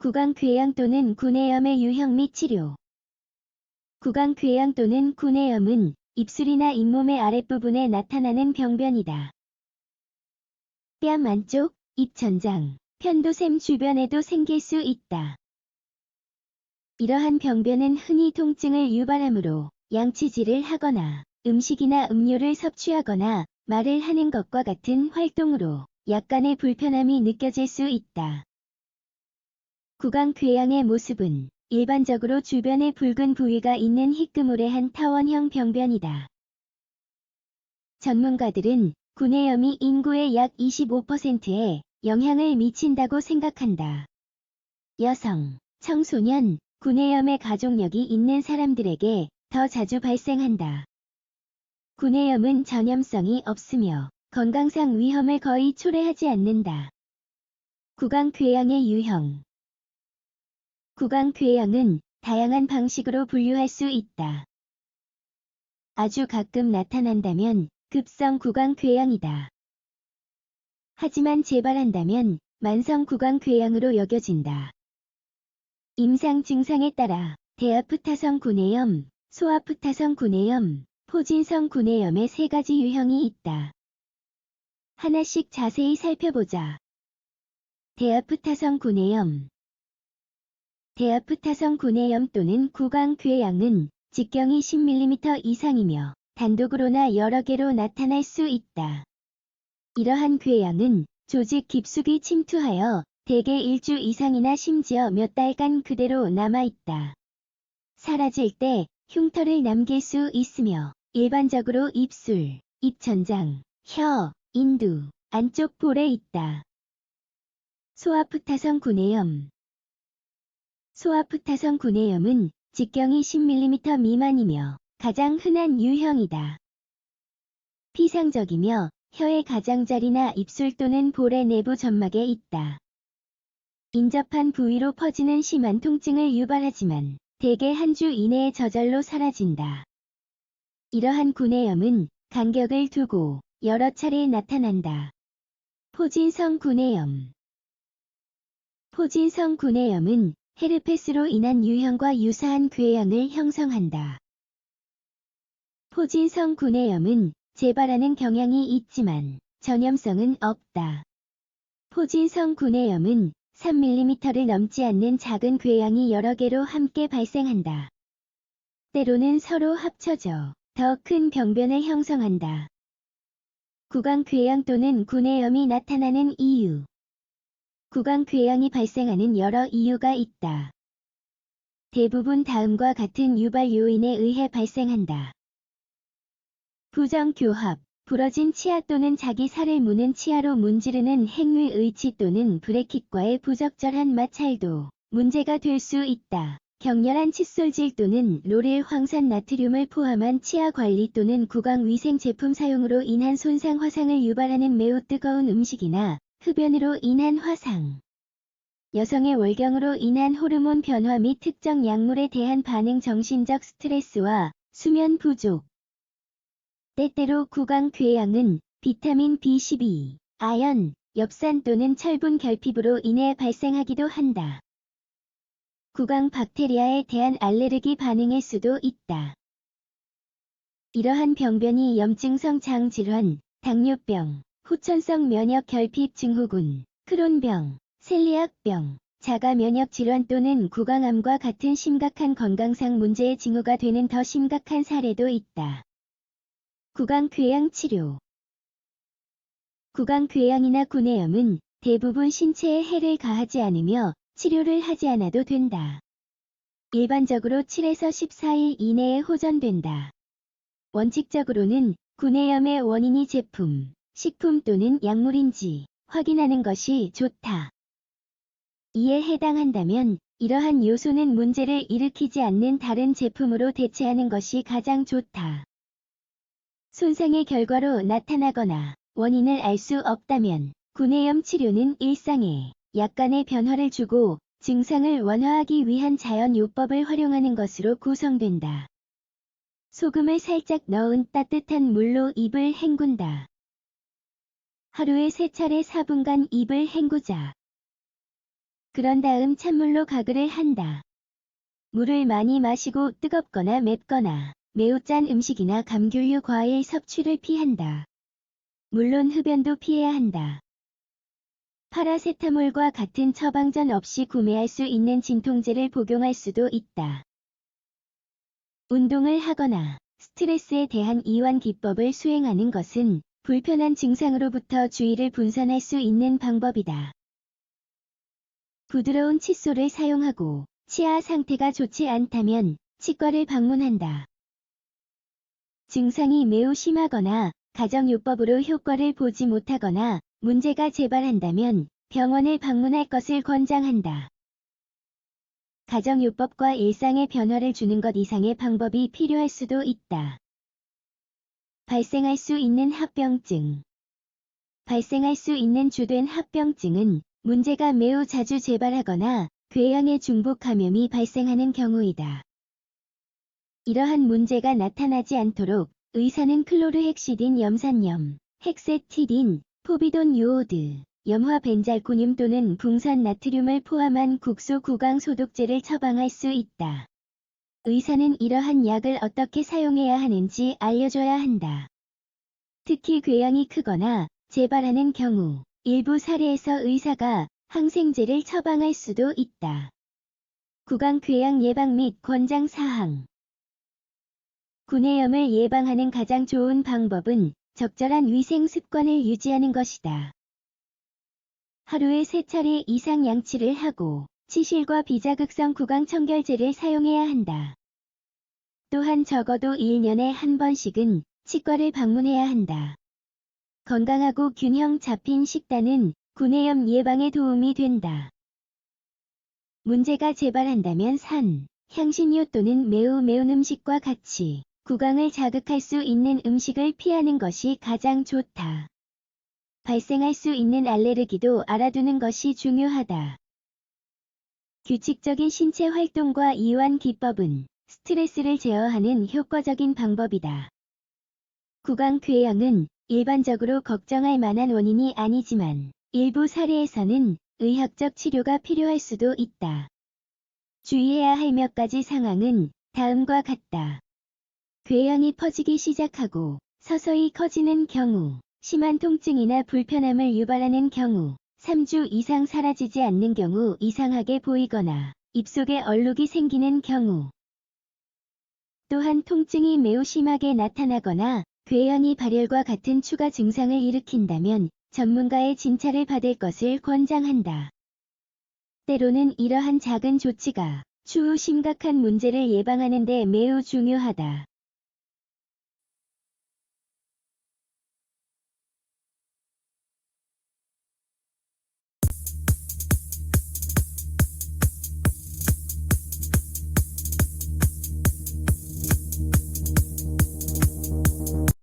구강궤양 또는 구내염의 유형 및 치료 구강궤양 또는 구내염은 입술이나 잇몸의 아랫부분에 나타나는 병변이다. 뺨 안쪽, 입 전장, 편도샘 주변에도 생길 수 있다. 이러한 병변은 흔히 통증을 유발하므로 양치질을 하거나 음식이나 음료를 섭취하거나 말을 하는 것과 같은 활동으로 약간의 불편함이 느껴질 수 있다. 구강 궤양의 모습은 일반적으로 주변에 붉은 부위가 있는 희끄무레한 타원형 병변이다. 전문가들은 구내염이 인구의 약 25%에 영향을 미친다고 생각한다. 여성, 청소년, 구내염의 가족력이 있는 사람들에게 더 자주 발생한다. 구내염은 전염성이 없으며 건강상 위험을 거의 초래하지 않는다. 구강 궤양의 유형 구강 궤양은 다양한 방식으로 분류할 수 있다. 아주 가끔 나타난다면 급성 구강 궤양이다. 하지만 재발한다면 만성 구강 궤양으로 여겨진다. 임상 증상에 따라 대아프타성 구내염, 소아프타성 구내염, 포진성 구내염의 세 가지 유형이 있다. 하나씩 자세히 살펴보자. 대아프타성 구내염 대아프타성 구내염 또는 구강궤양은 직경이 10mm 이상이며 단독으로나 여러 개로 나타날 수 있다. 이러한 궤양은 조직 깊숙이 침투하여 대개 일주 이상이나 심지어 몇 달간 그대로 남아있다. 사라질 때 흉터를 남길 수 있으며 일반적으로 입술, 입천장, 혀, 인두, 안쪽 볼에 있다. 소아프타성 구내염 소아프타성 구내염은 직경이 10mm 미만이며 가장 흔한 유형이다. 피상적이며 혀의 가장자리나 입술 또는 볼의 내부 점막에 있다. 인접한 부위로 퍼지는 심한 통증을 유발하지만 대개 한 주 이내에 저절로 사라진다. 이러한 구내염은 간격을 두고 여러 차례 나타난다. 포진성 구내염 포진성 구내염은 헤르페스로 인한 유형과 유사한 궤양을 형성한다. 포진성 구내염은 재발하는 경향이 있지만 전염성은 없다. 포진성 구내염은 3mm를 넘지 않는 작은 궤양이 여러 개로 함께 발생한다. 때로는 서로 합쳐져 더 큰 병변을 형성한다. 구강 궤양 또는 구내염이 나타나는 이유 구강궤양이 발생하는 여러 이유가 있다. 대부분 다음과 같은 유발 요인에 의해 발생한다. 부정교합, 부러진 치아 또는 자기 살을 무는 치아로 문지르는 행위 의치 또는 브레킷과의 부적절한 마찰도 문제가 될 수 있다. 격렬한 칫솔질 또는 로릴 황산 나트륨을 포함한 치아 관리 또는 구강 위생 제품 사용으로 인한 손상 화상을 유발하는 매우 뜨거운 음식이나 흡연으로 인한 화상. 여성의 월경으로 인한 호르몬 변화 및 특정 약물에 대한 반응 정신적 스트레스와 수면 부족. 때때로 구강 궤양은 비타민 B12, 아연, 엽산 또는 철분 결핍으로 인해 발생하기도 한다. 구강 박테리아에 대한 알레르기 반응일 수도 있다. 이러한 병변이 염증성 장 질환, 당뇨병, 후천성 면역 결핍 증후군, 크론병, 셀리악병, 자가 면역 질환 또는 구강암과 같은 심각한 건강상 문제의 징후가 되는 더 심각한 사례도 있다. 구강궤양 치료 구강궤양이나 구내염은 대부분 신체에 해를 가하지 않으며 치료를 하지 않아도 된다. 일반적으로 7에서 14일 이내에 호전된다. 원칙적으로는 구내염의 원인이 제품, 식품 또는 약물인지 확인하는 것이 좋다. 이에 해당한다면 이러한 요소는 문제를 일으키지 않는 다른 제품으로 대체하는 것이 가장 좋다. 손상의 결과로 나타나거나 원인을 알 수 없다면 구내염 치료는 일상에 약간의 변화를 주고 증상을 완화하기 위한 자연요법을 활용하는 것으로 구성된다. 소금을 살짝 넣은 따뜻한 물로 입을 헹군다. 하루에 세 차례 4분간 입을 헹구자. 그런 다음 찬물로 가글을 한다. 물을 많이 마시고 뜨겁거나 맵거나 매우 짠 음식이나 감귤류 과일 섭취를 피한다. 물론 흡연도 피해야 한다. 파라세타몰과 같은 처방전 없이 구매할 수 있는 진통제를 복용할 수도 있다. 운동을 하거나 스트레스에 대한 이완 기법을 수행하는 것은 불편한 증상으로부터 주의를 분산할 수 있는 방법이다. 부드러운 칫솔을 사용하고 치아 상태가 좋지 않다면 치과를 방문한다. 증상이 매우 심하거나 가정요법으로 효과를 보지 못하거나 문제가 재발한다면 병원을 방문할 것을 권장한다. 가정요법과 일상의 변화를 주는 것 이상의 방법이 필요할 수도 있다. 발생할 수 있는 합병증 발생할 수 있는 주된 합병증은 문제가 매우 자주 재발하거나 궤양의 중복 감염이 발생하는 경우이다. 이러한 문제가 나타나지 않도록 의사는 클로르헥시딘 염산염, 헥세티딘, 포비돈 요오드, 염화 벤잘코늄 또는 붕산 나트륨을 포함한 국소 구강 소독제를 처방할 수 있다. 의사는 이러한 약을 어떻게 사용해야 하는지 알려줘야 한다. 특히 궤양이 크거나 재발하는 경우 일부 사례에서 의사가 항생제를 처방할 수도 있다. 구강 궤양 예방 및 권장 사항 구내염을 예방하는 가장 좋은 방법은 적절한 위생 습관을 유지하는 것이다. 하루에 세 차례 이상 양치를 하고 치실과 비자극성 구강 청결제를 사용해야 한다. 또한 적어도 1년에 한 번씩은 치과를 방문해야 한다. 건강하고 균형 잡힌 식단은 구내염 예방에 도움이 된다. 문제가 재발한다면 산, 향신료 또는 매우 매운 음식과 같이 구강을 자극할 수 있는 음식을 피하는 것이 가장 좋다. 발생할 수 있는 알레르기도 알아두는 것이 중요하다. 규칙적인 신체 활동과 이완 기법은 스트레스를 제어하는 효과적인 방법이다. 구강 궤양은 일반적으로 걱정할 만한 원인이 아니지만 일부 사례에서는 의학적 치료가 필요할 수도 있다. 주의해야 할 몇 가지 상황은 다음과 같다. 궤양이 퍼지기 시작하고 서서히 커지는 경우, 심한 통증이나 불편함을 유발하는 경우, 3주 이상 사라지지 않는 경우 이상하게 보이거나 입속에 얼룩이 생기는 경우, 또한 통증이 매우 심하게 나타나거나 궤양이 발열과 같은 추가 증상을 일으킨다면 전문가의 진찰을 받을 것을 권장한다. 때로는 이러한 작은 조치가 추후 심각한 문제를 예방하는 데 매우 중요하다.